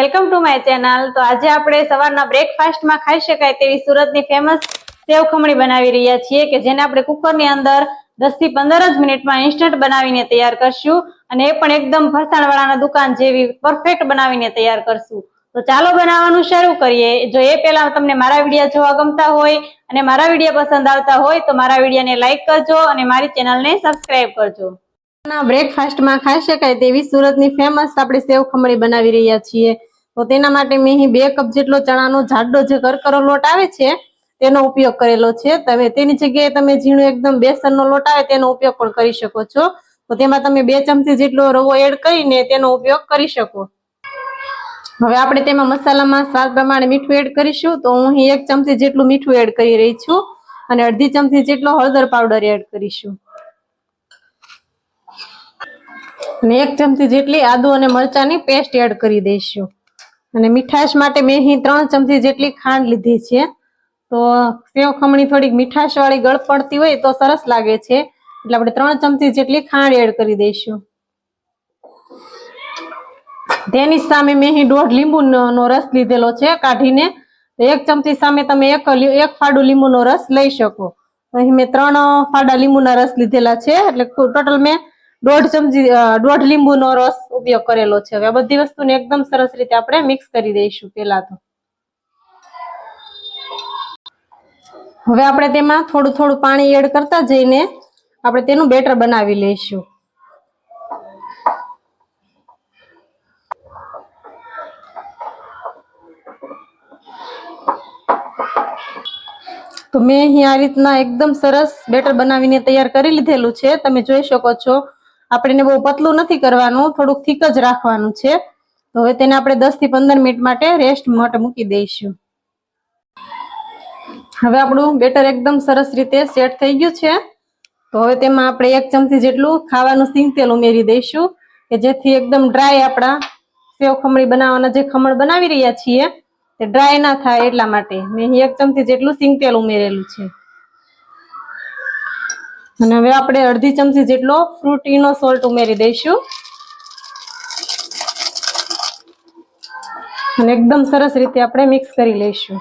Welcome to my channel. તો આજે આપણે સવારના બ્રેકફાસ્ટમાં ખાઈ શકાય તેવી સુરતની ફેમસ સેવ ખમણી બનાવી રહ્યા છીએ કે જેને આપણે કુકરની અંદર દસથી પંદર જ મિનિટમાં ઇન્સ્ટન્ટ બનાવીને તૈયાર કરશું અને એ પણ એકદમ ફરસાણવાળાના દુકાન જેવી પરફેક્ટ બનાવીને તૈયાર કરશું. તો ચાલો બનાવવાનું શરૂ કરીએ. જો એ પહેલા તમને મારા વીડિયો જોવા ગમતા હોય અને મારા વીડિયો પસંદ આવતા હોય તો મારા વિડીયોને લાઇક કરજો અને મારી ચેનલને સબસ્ક્રાઇબ કરજો. બ્રેકફાસ્ટમાં ખાઈ શકાય તેવી સુરતની ફેમસ આપણે સેવ ખમણી બનાવી રહ્યા છીએ. તો તેના માટે મેં અહીં બે કપ જેટલો ચણાનો જાડો જે કરકરો લોટ આવે છે, તેનો ઉપયોગ કરેલો છે. તમે તેની જગ્યાએ તમે ઝીણું એકદમ બેસનનો લોટ આવે તેનો ઉપયોગ પણ કરી શકો છો. તો તેમાં તમે બે ચમચી જેટલો રવો એડ કરીને તેનો ઉપયોગ કરી શકો. હવે આપણે તેમાં મસાલામાં સ્વાદ પ્રમાણે મીઠું એડ કરીશું. તો હું અહીં એક ચમચી જેટલું મીઠું એડ કરી રહી છું અને અડધી ચમચી જેટલો હળદર પાવડર એડ કરીશું. અને એક ચમચી જેટલી આદુ અને મરચાની પેસ્ટ એડ કરી દઈશું. અને મીઠાશ માટે મેં અહીં ત્રણ ચમચી જેટલી ખાંડ લીધી છે. તો સેવ ખમણી થોડીક મીઠાશ વાળી ગળ હોય તો સરસ લાગે છે. એટલે આપણે ત્રણ ચમચી જેટલી ખાંડ એડ કરી દઈશું. તેની સામે મેં અહીં દોઢ લીંબુનો રસ લીધેલો છે કાઢીને. એક ચમચી સામે તમે એક એક ફાડું લીંબુનો રસ લઈ શકો. અહીં મેં ત્રણ ફાડા લીંબુના રસ લીધેલા છે. એટલે ટોટલ મેં દોઢ ચમચી દોઢ લીંબુનો રસ ઉપયોગ કરેલો છે. હવે આ બધી વસ્તુને એકદમ સરસ રીતે આપણે મિક્સ કરી દઈશું પેલા તો. હવે આપણે તેમાં થોડું થોડું પાણી એડ કરતા જઈને આપણે તેનું બેટર બનાવી લઈશું. તો મેં અહીંયા આ રીતના એકદમ સરસ બેટર બનાવીને તૈયાર કરી લીધેલું છે. તમે જોઈ શકો છો આપણે એને બહુ પતલું નથી કરવાનું, થોડુંક થીક જ રાખવાનું છે. તો હવે તેને આપણે દસથી પંદર મિનિટ માટે રેસ્ટ માટે મૂકી દઈશું. હવે આપણું બેટર એકદમ સરસ રીતે સેટ થઈ ગયું છે. તો હવે તેમાં આપણે એક ચમચી જેટલું ખાવાનું સિંગ તેલ ઉમેરી દઈશું, કે જેથી એકદમ ડ્રાય આપણા સેવ ખમણી બનાવવાના જે ખમણ બનાવી રહ્યા છીએ, તે ડ્રાય ના થાય એટલા માટે. મેં એક ચમચી જેટલું સિંગ તેલ ઉમેરેલું છે. અને હવે આપણે અડધી ચમચી જેટલો ફ્રૂટીનો સોલ્ટ ઉમેરી દઈશું. અને એકદમ સરસ રીતે આપણે મિક્સ કરી લઈશું.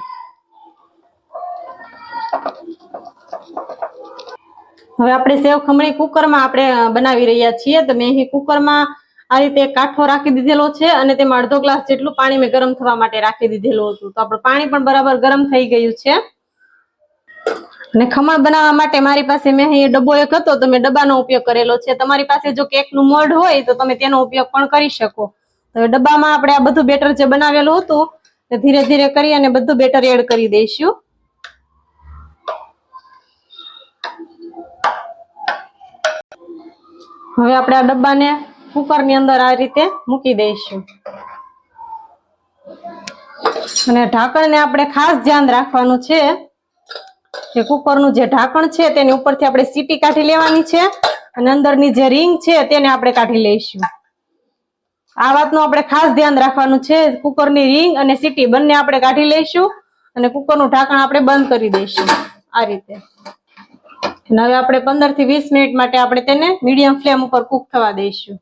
હવે આપણે સેવ ખમણી કુકરમાં આપણે બનાવી રહ્યા છીએ. તો મેં અહીં કુકરમાં આ રીતે કાઠો રાખી દીધેલો છે અને તેમાં અડધો ગ્લાસ જેટલું પાણી મેં ગરમ થવા માટે રાખી દીધેલું હતું. તો આપણું પાણી પણ બરાબર ગરમ થઈ ગયું છે. અને ખમણ બનાવવા માટે મારી પાસે મેં અહીં ડબ્બો એક હતો, તો મેં ડબ્બાનો ઉપયોગ કરેલો છે. તમારી પાસે જો કેકનું મોલ્ડ હોય, તો તમે તેનો ઉપયોગ પણ કરી શકો. તો ડબ્બામાં આપણે આ બધું બેટર જે બનાવેલું હતું, તે ધીરે ધીરે કરી અને બધું બેટર એડ કરી દઈશું. હવે આપણે આ ડબ્બાને કુકરની અંદર આ રીતે મૂકી દઈશું. અને ઢાંકણને આપણે ખાસ ધ્યાન રાખવાનું છે. કે કુકરનું જે ઢાંકણ છે તેની ઉપરથી આપણે સીટી કાઢી લેવાની છે અને અંદરની જે રિંગ છે તેને આપણે કાઢી લઈશું. આ વાતનું આપણે ખાસ ધ્યાન રાખવાનું છે. કુકરની રિંગ અને સીટી બંને આપણે કાઢી લઈશું અને કુકરનું ઢાંકણ આપણે બંધ કરી દઈશું આ રીતે. હવે આપણે પંદરથી વીસ મિનિટ માટે આપણે તેને મીડિયમ ફ્લેમ ઉપર કુક થવા દઈશું.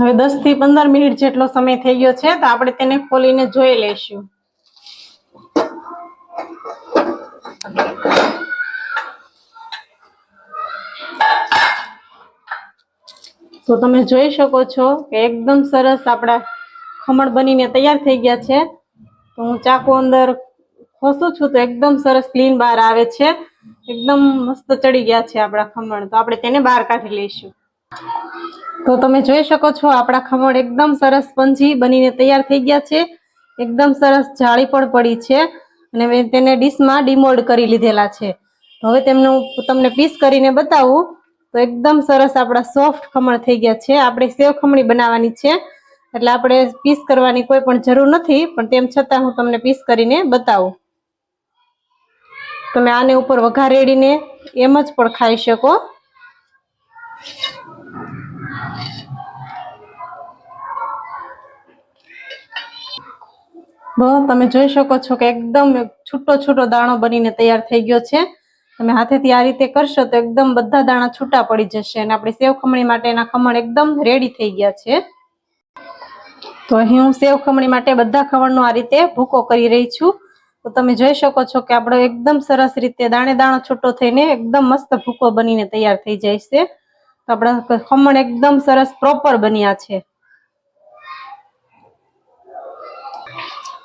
હવે દસથી પંદર મિનિટ જેટલો સમય થઈ ગયો છે તો આપણે તેને ખોલીને જોઈ લઈશું. તો તમે જોઈ શકો છો કે એકદમ સરસ આપણા ખમણ બનીને તૈયાર થઈ ગયા છે. તો હું ચાકુ અંદર ખોસું છું તો એકદમ સરસ ક્લીન બહાર આવે છે. એકદમ મસ્ત ચડી ગયા છે આપણા ખમણ. તો આપણે તેને બહાર કાઢી લઈશું. તો તમે જોઈ શકો છો આપણા ખમણ એકદમ સરસ સ્પંજી બનીને તૈયાર થઈ ગયા છે. એકદમ સરસ જાળી પણ પડી છે. અને મેં તેને ડીશમાં ડિમોલ્ડ કરી લીધેલા છે. હવે તેમને તમને પીસ કરીને બતાવું. તો એકદમ સરસ આપણા સોફ્ટ ખમણ થઈ ગયા છે. આપણે સેવ ખમણી બનાવવાની છે. એટલે આપણે પીસ કરવાની કોઈ પણ જરૂર નથી. પણ તેમ છતાં હું તમને પીસ કરીને બતાવું. તમે આને ઉપર વઘાર રેડીને એમ જ પણ ખાઈ શકો. બહુ તમે જોઈ શકો છો કે એકદમ છૂટો છૂટો દાણો બનીને તૈયાર થઈ ગયો છે. તમે હાથેથી આ રીતે કરશો તો એકદમ બધા દાણા છૂટા પડી જશે અને આપણી સેવ ખમણી માટેના ખમણ એકદમ રેડી થઈ ગયા છે. તો અહીં હું સેવ ખમણી માટે બધા ખમણનો આ રીતે ભૂકો કરી રહી છું. તો તમે જોઈ શકો છો કે આપણો એકદમ સરસ રીતે દાણે દાણો છૂટો થઈને એકદમ મસ્ત ભૂકો બનીને તૈયાર થઈ જાય છે. તો આપણા ખમણ એકદમ સરસ પ્રોપર બન્યા છે.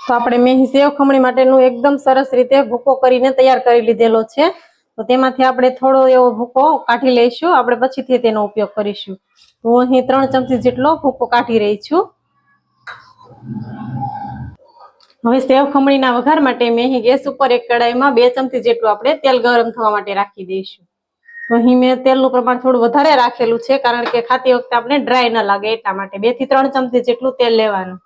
તો આપણે મેહી સેવ ખમણી માટેનું એકદમ સરસ રીતે ભૂકો કરીને તૈયાર કરી લીધેલો છે. તો તેમાંથી આપણે થોડો એવો ભૂકો કાઢી લઈશું. આપણે પછીથી તેનો ઉપયોગ કરીશું. હું અહીં ત્રણ ચમચી જેટલો ભૂકો કાઢી રહી છું. હવે સેવ ખમણીના વઘાર માટે મેં અહીં ગેસ ઉપર એક કડાઈમાં બે ચમચી જેટલું આપણે તેલ ગરમ થવા માટે રાખી દઈશું. અહીં મેં તેલનું પ્રમાણ થોડું વધારે રાખેલું છે, કારણ કે ખાતી વખતે આપણે ડ્રાય ન લાગે એટલા માટે. બેથી ત્રણ ચમચી જેટલું તેલ લેવાનું.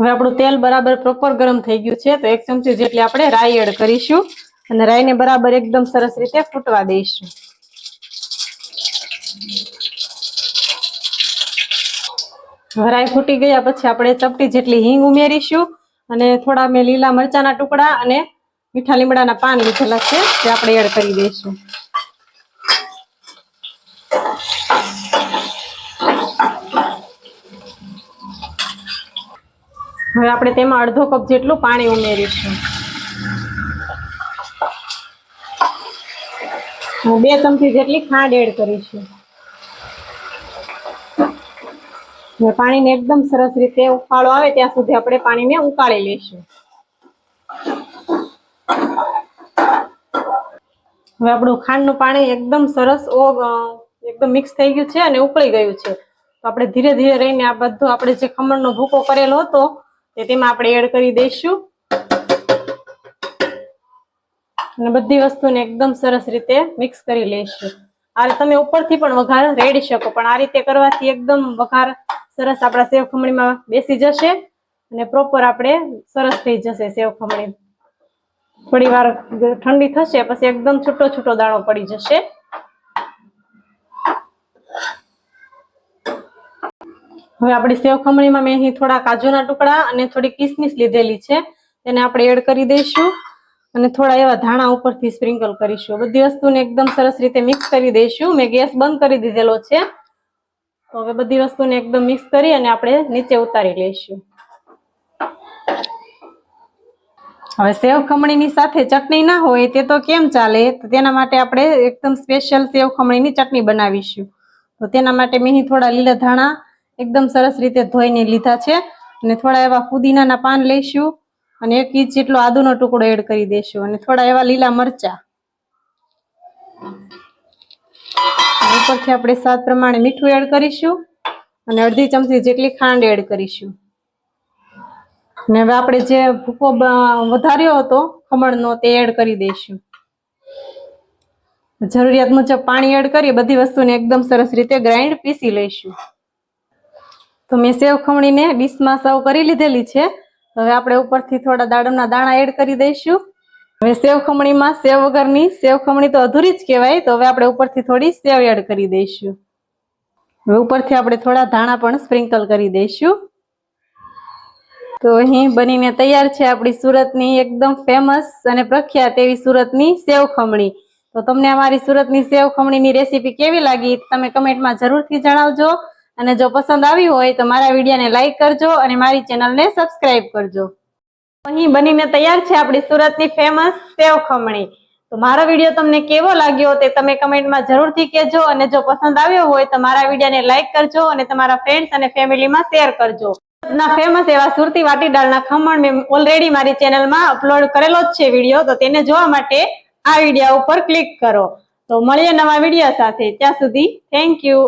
હવે આપણું તેલ બરાબર પ્રોપર ગરમ થઈ ગયું છે, તો એક ચમચી જેટલી આપણે રાઈ એડ કરીશું. અને રાઈને બરાબર એકદમ સરસ રીતે ફૂટવા દઈશું. રાઈ ફૂટી ગયા પછી આપણે ચપટી જેટલી હિંગ ઉમેરીશું. અને થોડા મેં લીલા મરચાના ટુકડા અને મીઠા લીમડાના પાન લીધેલા છે તે આપણે એડ કરી દઈશું. હવે આપણે તેમાં અડધો કપ જેટલું પાણી ઉમેરીશું. હું બે ચમચી જેટલી ખાંડ એડ કરીશું. પાણીને એકદમ સરસ રીતે ઉફાળો આવે ત્યાં સુધી આપણે પાણીને ઉકાળી લઈશું. હવે આપણું ખાંડનું પાણી એકદમ સરસ એકદમ મિક્સ થઈ ગયું છે અને ઉકળી ગયું છે. તો આપણે ધીરે ધીરે રહીને આ બધું આપણે જે ખમણનો ભૂકો કરેલો હતો તે તેમાં આપણે એડ કરી દઈશું. અને બધી વસ્તુને એકદમ સરસ રીતે મિક્સ કરી લઈશું. આ તમે ઉપરથી પણ વઘાર રેડી શકો, પણ આ રીતે કરવાથી એકદમ વઘાર સરસ આપણા સેવ ખમણીમાં બેસી જશે અને પ્રોપર આપણે સરસ થઈ જશે સેવ ખમણી. થોડી વાર ઠંડી થશે, પછી એકદમ છૂટો છૂટો દાણો પડી જશે. હવે આપણી સેવ ખમણીમાં મેં અહીં થોડા કાજુના ટુકડા અને થોડી કિસમિસ લીધેલી છે. તેને આપણે એડ કરી દઈશું અને થોડા એવા ધાણા ઉપરથી સ્પ્રિંકલ કરીશું. બધી વસ્તુને એકદમ સરસ રીતે મિક્સ કરી દઈશું. મેં ગેસ બંધ કરી દીધેલો છે. તો હવે બધી વસ્તુને એકદમ મિક્સ કરી અને આપણે નીચે ઉતારી લઈશું. હવે સેવ ખમણીની સાથે ચટણી ના હોય તે તો કેમ ચાલે? તો તેના માટે આપણે એકદમ સ્પેશિયલ સેવ ખમણીની ચટણી બનાવીશું. તો તેના માટે મેં થોડા લીલા ધાણા એકદમ સરસ રીતે ધોઈને લીધા છે. અને થોડા એવા પુદીનાના પાન લઈશું અને એક ઇંચ જેટલો આદુનો ટુકડો એડ કરી દઈશું. અને થોડા એવા લીલા મરચા. ઉપરથી આપણે સ્વાદ પ્રમાણે મીઠું એડ કરીશું. અને અડધી ચમચી જેટલી ખાંડ એડ કરીશું. અને હવે આપણે જે ભૂકો વધાર્યો હતો, ખમણનો તે એડ કરી દઈશું. જરૂરિયાત મુજબ પાણી એડ કરી બધી વસ્તુને એકદમ સરસ રીતે ગ્રાઇન્ડ પીસી લઈશું. તો મેં સેવ ખમણીને ડીશમાં સર્વ કરી લીધેલી છે. હવે આપણે ઉપરથી થોડા દાડમના દાણા એડ કરી દઈશું. હવે સેવ ખમણીમાં સેવ વગરની, સેવ ખમણી તો અધૂરી જ કહેવાય. તો હવે આપણે ઉપરથી થોડી સેવ એડ કરી દઈશું. હવે ઉપરથી આપણે થોડા ધાણા પણ સ્પ્રિંકલ કરી દઈશું. તો અહીં બનીને તૈયાર છે આપણી સુરતની એકદમ ફેમસ અને પ્રખ્યાત એવી સુરતની સેવ ખમણી. તો તમને અમારી સુરતની સેવ ખમણીની રેસીપી કેવી લાગી, તમે કમેન્ટમાં જરૂરથી જણાવજો. અને જો પસંદ આવી હોય તો મારા વિડીયોને લાઈક કરજો અને મારી ચેનલને સબસ્ક્રાઇબ કરજો. અહીં બનીને તૈયાર છે આપણી સુરતની ફેમસ સેવ ખમણી. તો મારો વીડિયો તમને કેવો લાગ્યો તે તમે કમેન્ટમાં જરૂરથી કહેજો અને જો પસંદ આવ્યો હોય તો મારા વિડીયોને લાઈક કરજો અને તમારા ફ્રેન્ડ્સ અને ફેમિલીમાં શેર કરજો. ના ફેમસ એવા સુરતી વાટી દાળના ખમણ મેં ઓલરેડી મારી ચેનલમાં અપલોડ કરેલો જ છે વીડિયો, તો તેને જોવા માટે આ વીડિયો ઉપર ક્લિક કરો. તો મળીએ નવા વીડિયો સાથે. ત્યાં સુધી થેન્ક યુ